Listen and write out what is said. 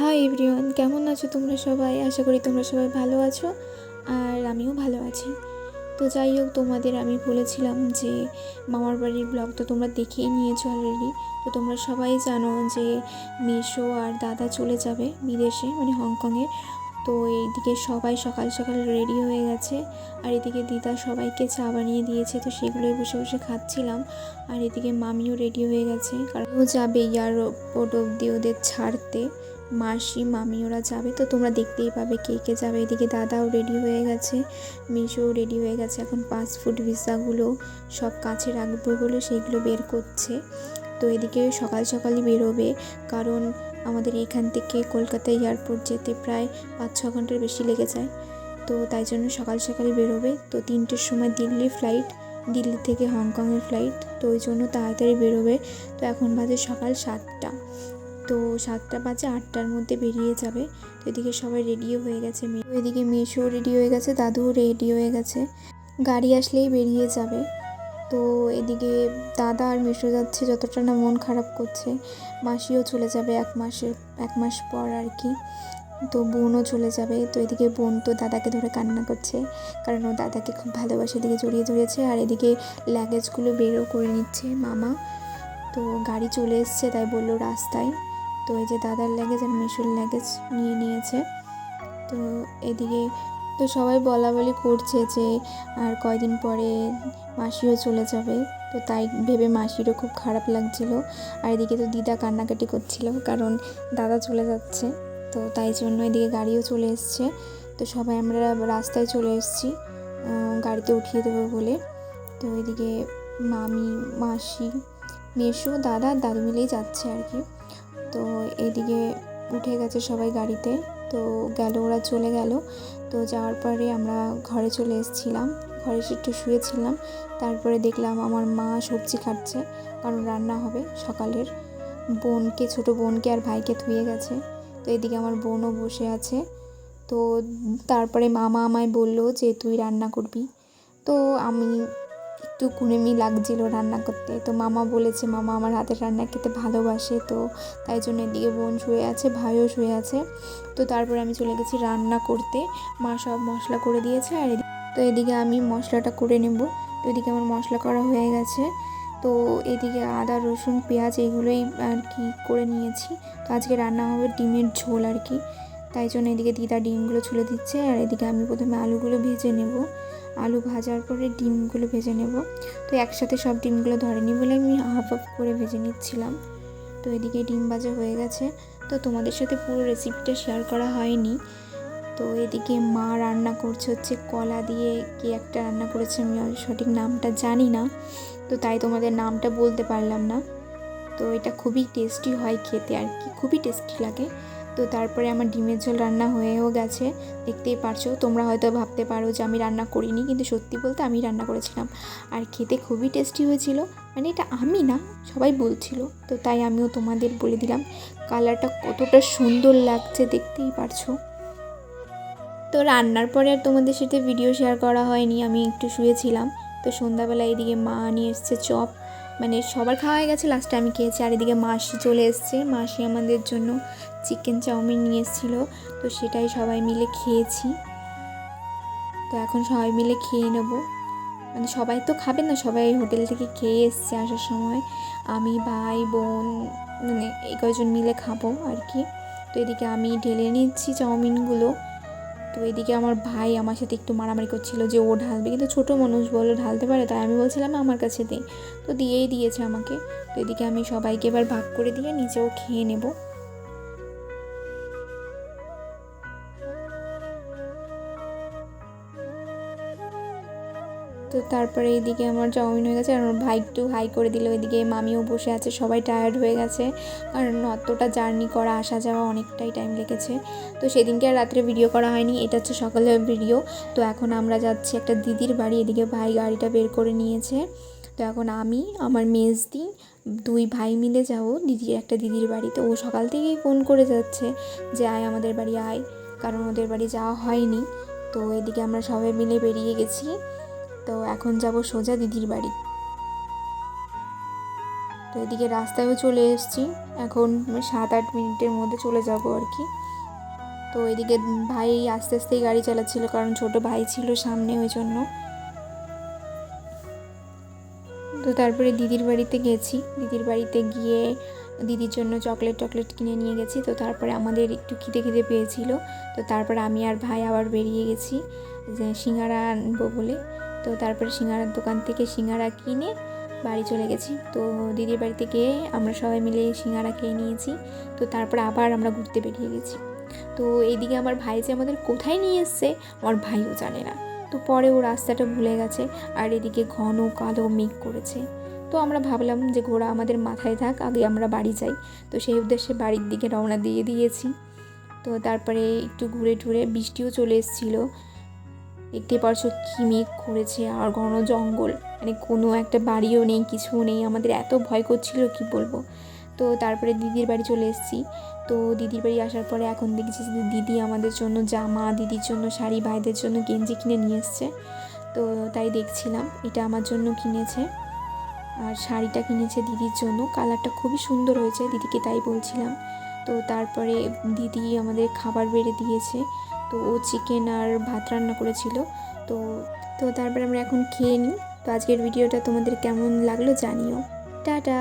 Hi everyone কেমন আছো তোমরা সবাই? আশা করি তোমরা সবাই ভালো আছো আর আমিও ভালো আছি। তো যাই হোক, তোমাদের আমি বলেছিলাম যে মামার বাড়ির ব্লগ তো তোমরা দেখেই নিয়েছো অলরেডি তো তোমরা সবাই জানো যে মেশো আর দাদা চলে যাবে বিদেশে মানে হংকংয়ে তো এইদিকে সবাই সকাল সকাল রেডি হয়ে গেছে আর এদিকে দিদা সবাইকে চা বানিয়ে দিয়েছে, তো সেগুলোই বসে বসে খাচ্ছিলাম। আর এদিকে মামিও রেডি হয়ে গেছে। কারণ ও যাবে এয়ারপোর্ট অব্দি ওদের ছাড়তে। মাসি, মামি ওরা যাবে তো, তোমরা দেখতেই পাবে কে কে যাবে। এদিকে দাদাও রেডি হয়ে গেছে, মিশোও রেডি হয়ে গেছে। এখন পাসপোর্ট ভিসাগুলো সব কাছে রাখবে বলে সেইগুলো বের করছে। তো এদিকে সকাল সকালই বেরোবে, কারণ আমাদের এখান থেকে কলকাতা এয়ারপোর্ট যেতে প্রায় পাঁচ ছ ঘণ্টার বেশি লেগে যায়। তো তাই জন্য সকাল সকালই বেরোবে। তো তিনটের সময় দিল্লি ফ্লাইট দিল্লি থেকে হংকংয়ের ফ্লাইট তো ওই জন্য তাড়াতাড়ি বেরোবে। তো এখন বাজে সকাল সাতটা। তো সাতটা বাজে, আটটার মধ্যে বেরিয়ে যাবে। তো এদিকে সবাই রেডিও হয়ে গেছে। মে- তো এদিকে মেশো রেডি হয়ে গেছে, দাদুও রেডি হয়ে গেছে। গাড়ি আসলেই বেরিয়ে যাবে। তো এদিকে দাদা আর মেশো যাচ্ছে, যতটা না মন খারাপ করছে। মাসিও চলে যাবে এক মাসের এক মাস পর আর কি। তো বোনও চলে যাবে। তো এদিকে বোন তো দাদাকে ধরে কান্না করছে, কারণ ও দাদাকে খুব ভালোবাসে, এদিকে জড়িয়ে ধরেছে। আর এদিকে লাগেজগুলো বেরও করে নিচ্ছে মামা। তো গাড়ি চলে এসছে, তাই বলল রাস্তায়। তো এই যে দাদার লাগেজ আর মেশোর লাগেজ নিয়ে নিয়েছে। তো এদিকে তো সবাই বলা বলি করছে যে আর কয়দিন পরে মাসিও চলে যাবে। তো তাই ভেবে মাসিরও খুব খারাপ লাগছিল। আর এদিকে তো দিদা কান্নাকাটি করছিল কারণ দাদা চলে যাচ্ছে। তো তাই জন্য এদিকে গাড়িও চলে এসছে। তো সবাই আমরা রাস্তায় চলে এসেছি। গাড়িতে উঠিয়ে দেবো বলে। তো এদিকে মামি, মাসি মেশো দাদা, দাদু মিলেই যাচ্ছে আর কি। তো এদিকে উঠে গেছে সবাই গাড়িতে। তো গেল, ওরা চলে গেল। তো যাওয়ার পরে আমরা ঘরে চলে এসেছিলাম। ঘরে এসে একটু শুয়েছিলাম। তারপরে দেখলাম আমার মা সবজি কাটছে, কারণ রান্না হবে সকালের। বোনকে, ছোট বোনকে আর ভাইকে ধুয়ে গেছে। তো এদিকে আমার বোনও বসে আছে। তো তারপরে মামা আমায় বলল যে, তুই রান্না করবি? তো আমি একটু কুড়েমি লাগছিল রান্না করতে। তো মামা বলেছে, মামা আমার হাতের রান্না খেতে ভালোবাসে তো, তাই জন্য এদিকে বোন শুয়ে আছে, ভাইও শুয়ে আছে। তো তারপরে আমি চলে গেছি রান্না করতে। মা সব মশলা করে দিয়েছে আর তো এদিকে আমি মশলাটা করে নেব। তো এদিকে আমার মশলা করা হয়ে গেছে। তো এদিকে আদা, রসুন, পেঁয়াজ এগুলোই আর কি করে নিয়েছি। তো আজকে রান্না হবে ডিমের ঝোল আর কি। তাই জন্য এদিকে দিদা ডিমগুলো ছুলে দিচ্ছে আর এদিকে আমি প্রথমে আলুগুলো ভেজে নেব। আলু ভাজার পরে ডিমগুলো ভেজে নেব। তো একসাথে সব ডিমগুলো ধরেনি বলে আমি হাফ হাফ করে ভেজে নিচ্ছিলাম। তো এদিকে ডিম ভাজা হয়ে গেছে। তো তোমাদের সাথে পুরো রেসিপিটা শেয়ার করা হয়নি। তো এদিকে মা রান্না করছে হচ্ছে কলা দিয়ে কি একটা রান্না করেছে আমি সঠিক নামটা জানি না। তো তাই তোমাদের নামটা বলতে পারলাম না। তো এটা খুবই টেস্টি হয় খেতে আর কি, খুবই টেস্টি লাগে। তো তারপরে আমার ডিমের ঝোল রান্না হয়েও গেছে। দেখতেই পারছ, তোমরা হয়তো ভাবতে পারো যে আমি রান্না করিনি, কিন্তু সত্যি বলতে আমি রান্না করেছিলাম। আর খেতে খুবই টেস্টি হয়েছিল। মানে এটা আমি না, সবাই বলছিল। তো তাই আমিও তোমাদের বলে দিলাম, কালারটা কতটা সুন্দর লাগছে, দেখতেই পারছ। তো রান্নার পরে আর তোমাদের সাথে ভিডিও শেয়ার করা হয়নি, আমি একটু শুয়েছিলাম। তো সন্ধ্যাবেলা এদিকে মা নিয়ে এসছে চপ। মানে সবার খাওয়া হয়ে গেছে লাস্টে আমি খেয়েছি। আর এদিকে মাসি চলে এসছে। মাসি আমাদের জন্য চিকেন চাউমিন নিয়ে এসেছিল। তো সেটাই সবাই মিলে খেয়েছি। তো এখন সবাই মিলে খেয়ে নেব। মানে সবাই তো খাবে না, সবাই হোটেল থেকে খেয়ে এসছে আসার সময়। আমি, ভাই, বোন মানে এই কয়জন মিলে খাব আর কি। তো এদিকে আমি ঢেলে নিচ্ছি চাউমিনগুলো। তো এদিকে আমার ভাই আমার সাথে একটু মারামারি করছিল যে ও ঢালবে। কিন্তু ছোটো মানুষ বলো ঢালতে পারে, তাই আমি বলছিলাম, আমার কাছে দিই তো দিয়েই দিয়েছে আমাকে। তো এদিকে আমি সবাইকে এবার ভাগ করে দিয়ে নিজেও খেয়ে নেব। তো তারপরে এইদিকে আমার চাউমিন হয়ে গেছে, আর ভাই একটু হাই করে দিল। এদিকে মামিও বসে আছে, সবাই টায়ার্ড হয়ে গেছে। কারণ অতটা জার্নি করা, আসা যাওয়া অনেকটাই টাইম লেগেছে। তো সেদিনকে আর রাত্রে ভিডিও করা হয়নি, এটা হচ্ছে সকালের ভিডিও তো এখন আমরা যাচ্ছি একটা দিদির বাড়ি, এদিকে ভাই গাড়িটা বের করে নিয়েছে। তো এখন আমি, আমার মেজদি, দুই ভাই মিলে যাব দিদির একটা দিদির বাড়ি তো ও সকাল থেকেই ফোন করে যাচ্ছে যে, আয় আমাদের বাড়ি, আয়। কারণ ওদের বাড়ি যাওয়া হয়নি। তো এদিকে আমরা সবাই মিলে বেরিয়ে গেছি। তো এখন যাব সোজা দিদির বাড়ি। তো এদিকে রাস্তায়ও চলে এসেছি। এখন সাত আট মিনিটের মধ্যে চলে যাব আর কি। তো এদিকে ভাই আস্তে আস্তেই গাড়ি চালাচ্ছিল, কারণ ছোট ভাই ছিল সামনে ওই জন্য। তো তারপরে দিদির বাড়িতে গেছি। দিদির বাড়িতে গিয়ে দিদির জন্য চকলেট টকলেট কিনে নিয়ে গেছি। তো তারপরে আমাদের একটু খিদে খিদে পেয়েছিল। তো তারপরে আমি আর ভাই আবার বেরিয়ে গেছি, যে সিঙ্গারা আনব বলে। তো তারপরে সিঙ্গারার দোকান থেকে সিঙ্গারা কিনে বাড়ি চলে গেছি। তো দিদির বাড়িতে গিয়ে আমরা সবাই মিলে সিঙ্গারা খেয়ে নিয়েছি। তো তারপর আবার আমরা ঘুরতে বেরিয়ে গেছি। তো এইদিকে আমার ভাই যে আমাদের কোথায় নিয়ে এসছে, আমার ভাইও জানে না। তো পরে ও রাস্তাটা ভুলে গেছে আর এদিকে ঘন কালো মেঘ করেছে। তো আমরা ভাবলাম যে ঘোড়া আমাদের মাথায় থাক, আগে আমরা বাড়ি যাই। তো সেই উদ্দেশ্যে বাড়ির দিকে রওনা দিয়ে দিয়েছি। তো তারপরে একটু ঘুরে টুরে বৃষ্টিও চলে এসেছিল। দেখতে পারছ কি মেঘ করেছে আর ঘন জঙ্গল। মানে কোনো একটা বাড়িও নেই কিছুও নেই। আমাদের এত ভয় করছিল, কি বলব? তো তারপরে দিদির বাড়ি চলে এসেছি। তো দিদির বাড়ি আসার পরে এখন দেখছি দিদি আমাদের জন্য জামা, দিদির জন্য শাড়ি, ভাইদের জন্য গেঞ্জি কিনে নিয়ে এসছে। তো তাই দেখছিলাম, এটা আমার জন্য কিনেছে। আর শাড়িটা কিনেছে দিদির জন্য। কালারটা খুবই সুন্দর হয়েছে, দিদিকে তাই বলছিলাম। তো তারপরে দিদি আমাদের খাবার বেড়ে দিয়েছে। তো ও চিকেন আর ভাত রান্না করেছিল। তো তো তারপরে আমরা এখন খেয়ে নিই। তো আজকের ভিডিওটা তোমাদের কেমন লাগল জানিও। টাটা!